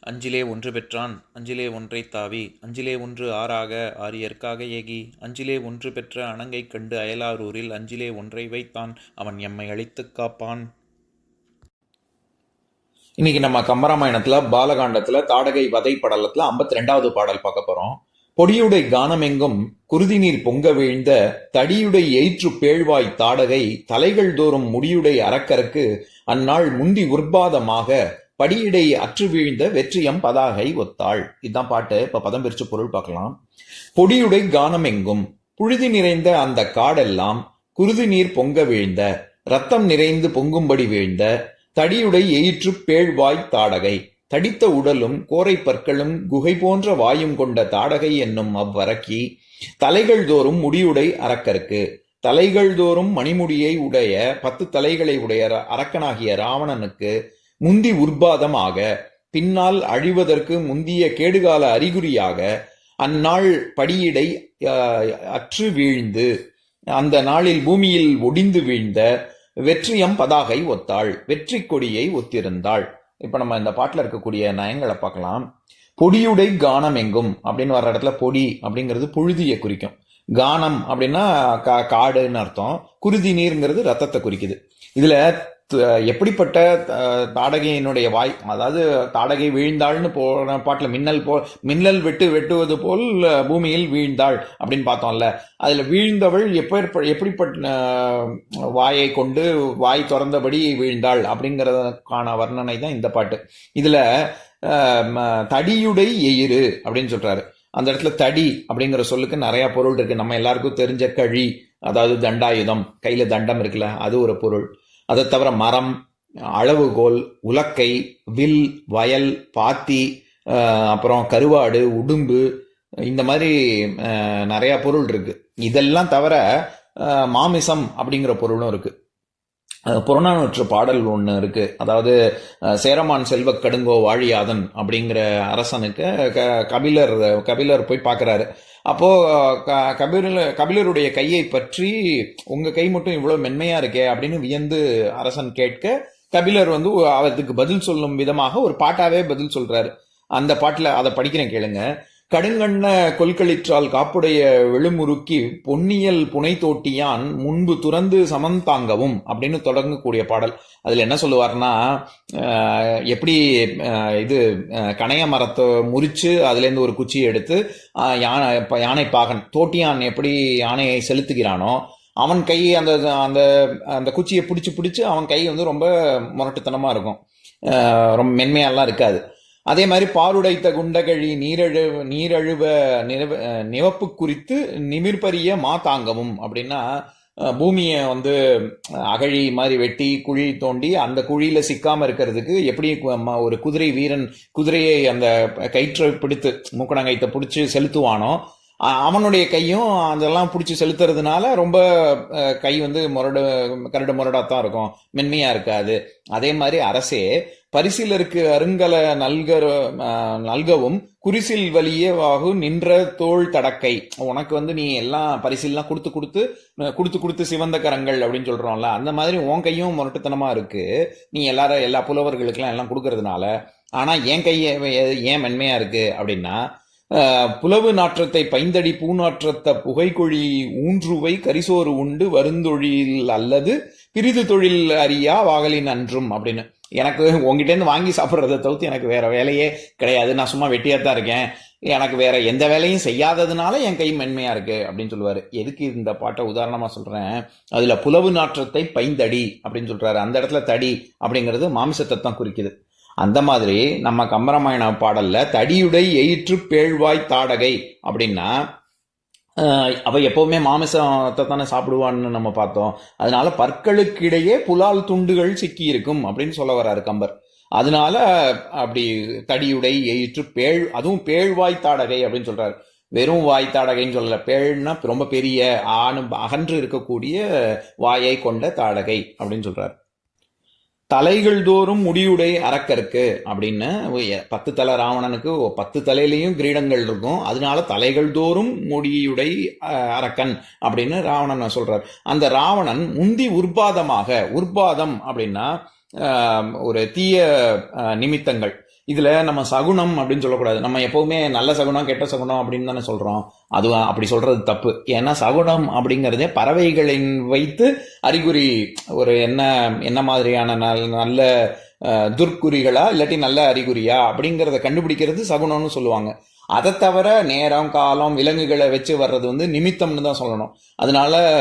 அஞ்சிலே ஒன்று பெற்றான் அஞ்சிலே ஒன்றை தாவி அஞ்சிலே ஒன்று ஆறாக ஆரியற்காக ஏகி அஞ்சிலே ஒன்று பெற்ற அணங்கை கண்டு அயலாரூரில் அஞ்சிலே ஒன்றை வைத்தான் அவன் எம்மை அழித்துக் காப்பான். இன்னைக்கு நம்ம கம்பராமாயணத்தில் பாலகாண்டத்தில் தாடகை வதை படலத்துல 52வது ரெண்டாவது பாடல் பார்க்க போறோம். பொடியுடை கானமெங்கும் குருதி நீர் பொங்க வீழ்ந்த தடியுடை எயிற்று பேழ்வாய் தாடகை தலைகள் தோறும் முடியுடை அரக்கருக்கு அந்நாள் முந்தி உற்பாதமாக படியிடை அற்று வீழ்ந்த வெற்றியம் பதாகை ஒத்தாள். இதுதான் பாட்டு. இப்ப பதம் பிரிச்சு பொருள் பார்க்கலாம். பொடியுடை கானமெங்கும். புழுதி நிறைந்த அந்த காடெல்லாம் குருதி நீர் பொங்க வீழ்ந்த. ரத்தம் நிறைந்து பொங்கும்படி வீழ்ந்த. தடியுடை எயிற்று பேழ்வாய் தாடகை. தடித்த உடலும் கோரை பற்களும் குகை போன்ற வாயும் கொண்ட தாடகை என்னும் அவ்வரக்கி. தலைகள் தோறும் முடியுடை அரக்கருக்கு தலைகள் தோறும் மணிமுடியை உடைய பத்து தலைகளை உடைய ர- அரக்கனாகிய ராவணனுக்கு முந்தி உற்பாதமாக பின்னால் அழிவதற்கு முந்திய கேடுகால அறிகுறியாக அந்நாள் படியிடை அற்று வீழ்ந்து அந்த நாளில் பூமியில் ஒடிந்து வீழ்ந்த வெற்றியம் பதாகை ஒத்தாள் வெற்றி கொடியை ஒத்திருந்தாள். இப்ப நம்ம இந்த பாட்டில் இருக்கக்கூடிய நயங்களை பார்க்கலாம். பொடியுடை கானம் எங்கும்? அப்படின்னு வர்ற இடத்துல பொடி அப்படிங்கிறது புழுதியை குறிக்கும். கானம் அப்படின்னா கா காடுன்னு அர்த்தம். குருதி நீர்ங்கிறது ரத்தத்தை குறிக்குது. இதுல எப்படிப்பட்ட தாடகையினுடைய வாய் அதாவது தாடகை வீழ்ந்தாள்னு போன பாட்டில் மின்னல் போ மின்னல் வெட்டு வெட்டுவது போல் பூமியில் வீழ்ந்தாள் அப்படின்னு பார்த்தோம்ல. அதில் வீழ்ந்தவள் எப்ப எப்படிப்பட்ட வாயை கொண்டு வாய் திறந்தபடி வீழ்ந்தாள் அப்படிங்கிறதுக்கான வர்ணனை தான் இந்த பாட்டு. இதில் ம- தடியுடை எயிறு அப்படின்னு சொல்கிறாரு அந்த இடத்துல தடி அப்படிங்கிற சொல்லுக்கு நிறைய பொருள் இருக்கு. நம்ம எல்லாருக்கும் தெரிஞ்ச கழி அதாவது தண்டாயுதம். கையில தண்டம் இருக்குல்ல அது ஒரு பொருள். அதை தவிர மரம் அளவுகோல் உலக்கை வில் வயல் பாத்தி அப்புறம் கருவாடு உடும்பு இந்த மாதிரி நிறையா பொருள் இருக்குது இதெல்லாம் தவிர மாமிசம் அப்படிங்கிற பொருளும் இருக்குது புறநானூற்று பாடல் ஒன்று இருக்குது அதாவது சேரமான் செல்வ கடுங்கோ வாழியாதன் அப்படிங்கிற அரசனுக்கு க- கபிலர் கபிலர் போய் பார்க்கறாரு. அப்போது க- கபில கபிலருடைய கையை பற்றி உங்கள் கை மட்டும் இவ்வளோ மென்மையாக இருக்கே அப்படின்னு வியந்து அரசன் கேட்க கபிலர் வந்து அவருக்கு பதில் சொல்லும் விதமாக ஒரு பாட்டாவே பதில் சொல்கிறாரு அந்த பாட்டில் அதை படிக்கிறேன் கேளுங்க. கடுங்கண்ண கொல்களிற்றால் காப்புடைய வெளுமுறுக்கி பொன்னியல் புனை தோட்டியான் முன்பு துறந்து சமந்தாங்கவும் அப்படின்னு தொடங்கக்கூடிய பாடல். அதில் என்ன சொல்லுவார்னா எப்படி இது கனைய கணைய மரத்தை முறிச்சு அதுலேருந்து ஒரு குச்சியை எடுத்து யானை இப்போ யானை பாகன் தோட்டியான் எப்படி யானையை செலுத்துகிறானோ அவன் கை அந்த அந்த அந்த குச்சியை பிடிச்சி பிடிச்சி அவன் கை வந்து ரொம்ப முரட்டுத்தனமாக இருக்கும். ரொம்ப மென்மையாலாம் இருக்காது. அதே மாதிரி பாலுடைத்த குண்டகழி நீரழு நீரழுவ நிலவ- நிவப்பு குறித்து நிமிர்பரிய மாதாங்கமும் அப்படின்னா பூமியை வந்து அகழி மாதிரி வெட்டி குழி தோண்டி அந்த குழியில் சிக்காமல் இருக்கிறதுக்கு எப்படி ம- ஒரு குதிரை வீரன் குதிரையை அந்த கயிற்றை பிடித்து மூக்கணங்கயித்தை பிடிச்சி செலுத்துவானோ? அவனுடைய கையும் அதெல்லாம் பிடிச்சி செலுத்துறதுனால ரொம்ப கை வந்து முரடு கரடு முரடாத்தான் இருக்கும். மென்மையாக இருக்காது. அதே மாதிரி அரசே பரிசிலருக்கு அருங்கல நல்க நல்கவும் குரிசில் வலியவாகு நின்ற தோல் தடக்கை. உனக்கு வந்து நீ எல்லாம் பரிசில்லாம் கொடுத்து கொடுத்து கொடுத்து கொடுத்து சிவந்த கரங்கள் அப்படின்னு சொல்றோம்ல அந்த மாதிரி உன் கையும் முரட்டுத்தனமா இருக்கு. நீ எல்லாரும் எல்லா புலவர்களுக்கெல்லாம் எல்லாம் கொடுக்கறதுனால ஆனா என் கையை ஏன் மென்மையா இருக்கு அப்படின்னா புலவு நாற்றத்தை பைந்தடி பூநாற்றத்த புகைக்குழி ஊன்றுவை கரிசோறு உண்டு வருந்தொழில் அல்லது பிரிது தொழில் அறியா வாகலின் அன்றும் அப்படின்னு. எனக்கு உங்ககிட்டேருந்து வாங்கி சாப்பிட்றத தவிர்த்து எனக்கு வேற வேலையே கிடையாது. நான் சும்மா வெட்டியாக தான் இருக்கேன். எனக்கு வேற எந்த வேலையும் செய்யாததுனால என் கை மென்மையாக இருக்குது அப்படின்னு சொல்லுவார். எதுக்கு இந்த பாட்டை உதாரணமாக சொல்கிறேன் அதில் புலவு நாற்றத்தை பைந்தடி அப்படின்னு சொல்கிறாரு அந்த இடத்துல தடி அப்படிங்கிறது மாமிசத்தை தான் குறிக்குது. அந்த மாதிரி நம்ம கம்பராமாயண பாடலில் தடியுடை எயிற்று பேழ்வாய் தாடகை அப்படின்னா அவள் எப்போவுமே மாமிசத்தை தானே சாப்பிடுவான்னு நம்ம பார்த்தோம். அதனால பற்களுக்கிடையே புலால் துண்டுகள் சிக்கி இருக்கும் அப்படின்னு சொல்ல வர்றாரு கம்பர். அதனால அப்படி தடியுடை எயிற்று பேழ் அதுவும் பேழ்வாய் தாடகை அப்படின்னு சொல்றாரு. வெறும் வாய் தாடகைன்னு சொல்லல பேழ்னா ரொம்ப பெரிய ஆணும் அகன்று இருக்கக்கூடிய வாயை கொண்ட தாடகை அப்படின்னு சொல்றாரு. தலைகள் தோறும் முடியுடை அரக்கருக்கு அப்படின்னு பத்து தலை ராவணனுக்கு பத்து தலையிலையும் கிரீடங்கள் இருக்கும். அதனால தலைகள் தோறும் முடியுடை அரக்கன் அப்படின்னு ராவணன் சொல்றார். அந்த ராவணன் முந்தி உற்பாதமாக உற்பாதம் அப்படின்னா ஒரு தீய நிமித்தங்கள். இதில் நம்ம சகுனம் அப்படின்னு சொல்லக்கூடாது. நம்ம எப்போவுமே நல்ல சகுனம் கெட்ட சகுனம் அப்படின்னு தானே சொல்கிறோம் அது அப்படி சொல்கிறது தப்பு. ஏன்னா சகுனம் அப்படிங்கிறதே பறவைகளின் வைத்து அறிகுறி. ஒரு என்ன என்ன மாதிரியான நல்- நல்ல துர்க்குறிகளா இல்லாட்டி நல்ல அறிகுறியா அப்படிங்கிறத கண்டுபிடிக்கிறது சகுனம்னு சொல்லுவாங்க. அதை தவிர நேரம் காலம் விலங்குகளை வச்சு வர்றது வந்து நிமித்தம்னு தான் சொல்லணும். அதனால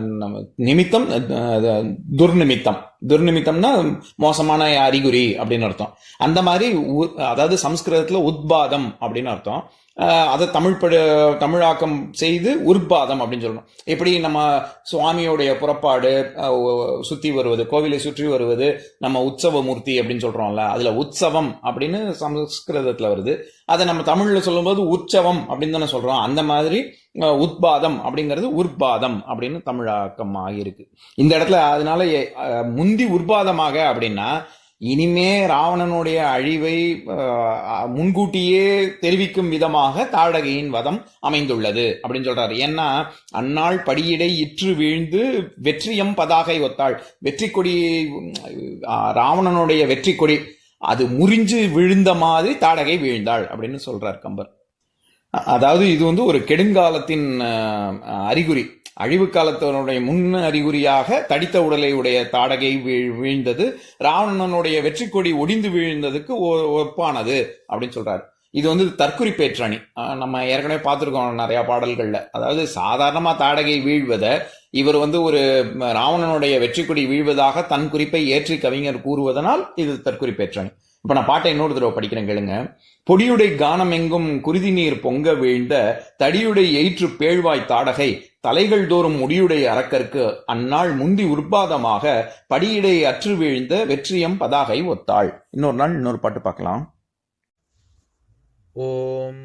நம்ம நிமித்தம் துர்நிமித்தம். துர்நிமித்தம்னா மோசமான அறிகுறி அப்படின்னு அர்த்தம். அந்த மாதிரி உ- அதாவது சம்ஸ்கிருதத்தில் உத்பாதம் அப்படின்னு அர்த்தம். அதை தமிழ் படு தமிழாக்கம் செய்து உற்பாதம் அப்படின்னு சொல்லணும். எப்படி நம்ம சுவாமியோடைய புறப்பாடு சுற்றி வருவது கோவிலை சுற்றி வருவது நம்ம உற்சவ மூர்த்தி அப்படின்னு சொல்கிறோம்ல அதில் உற்சவம் அப்படின்னு சம்ஸ்கிருதத்தில் வருது. அதை நம்ம தமிழில் சொல்லும்போது உற்சவம் அப்படின்னு தானே சொல்கிறோம் அந்த மாதிரி உத்பாதம் அப்படிங்கிறது உற்பாதம் அப்படின்னு தமிழாக்கம் ஆகியிருக்கு இந்த இடத்துல அதனால முந்தி உற்பாதமாக அப்படின்னா இனிமே ராவணனுடைய அழிவை முன்கூட்டியே தெரிவிக்கும் விதமாக தாடகையின் வதம் அமைந்துள்ளது அப்படின்னு சொல்றாரு. ஏன்னா அந்நாள் படியிடை இற்று வீழ்ந்து வெற்றியம் பதாகை ஒத்தாள். வெற்றி கொடி ராவணனுடைய வெற்றி கொடி அது முறிஞ்சு விழுந்த மாதிரி தாடகை வீழ்ந்தாள் அப்படின்னு சொல்றார் கம்பர். அதாவது இது வந்து ஒரு கெடுங்காலத்தின் அறிகுறி. அழிவு காலத்தினுடைய முன் அறிகுறியாக தடித்த உடலை உடைய தாடகை வீழ்- வீழ்ந்தது. ராவணனுடைய வெற்றி கொடி ஒடிந்து வீழ்ந்ததுக்கு ஒ- ஒப்பானது அப்படின்னு சொல்றாரு. இது வந்து தற்குறி பேற்றணி. நம்ம ஏற்கனவே பார்த்துருக்கோம் நிறைய பாடல்கள்ல. அதாவது சாதாரணமா தாடகை வீழ்வதை இவர் வந்து ஒரு ராவணனுடைய வெற்றி கொடி வீழ்வதாக தன் குறிப்பை ஏற்றி கவிஞர் கூறுவதனால் இது தற்குறிப்பேற்றணி. இப்ப நான் பாட்டை இன்னொரு தடவை படிக்கிறேன் கேளுங்க. பொடியுடை கானம் எங்கும் குருதி நீர் பொங்க வீழ்ந்த தடியுடை எயிற்று பேழ்வாய் தாடகை தலைகள் தோறும் முடியுடை அரக்கற்கு அந்நாள் முந்தி உற்பாதமாக படியிடை அற்று வீழ்ந்த வெற்றியம் பதாகை ஒத்தாள். இன்னொரு நாள் இன்னொரு பாட்டு பார்க்கலாம். ஓம்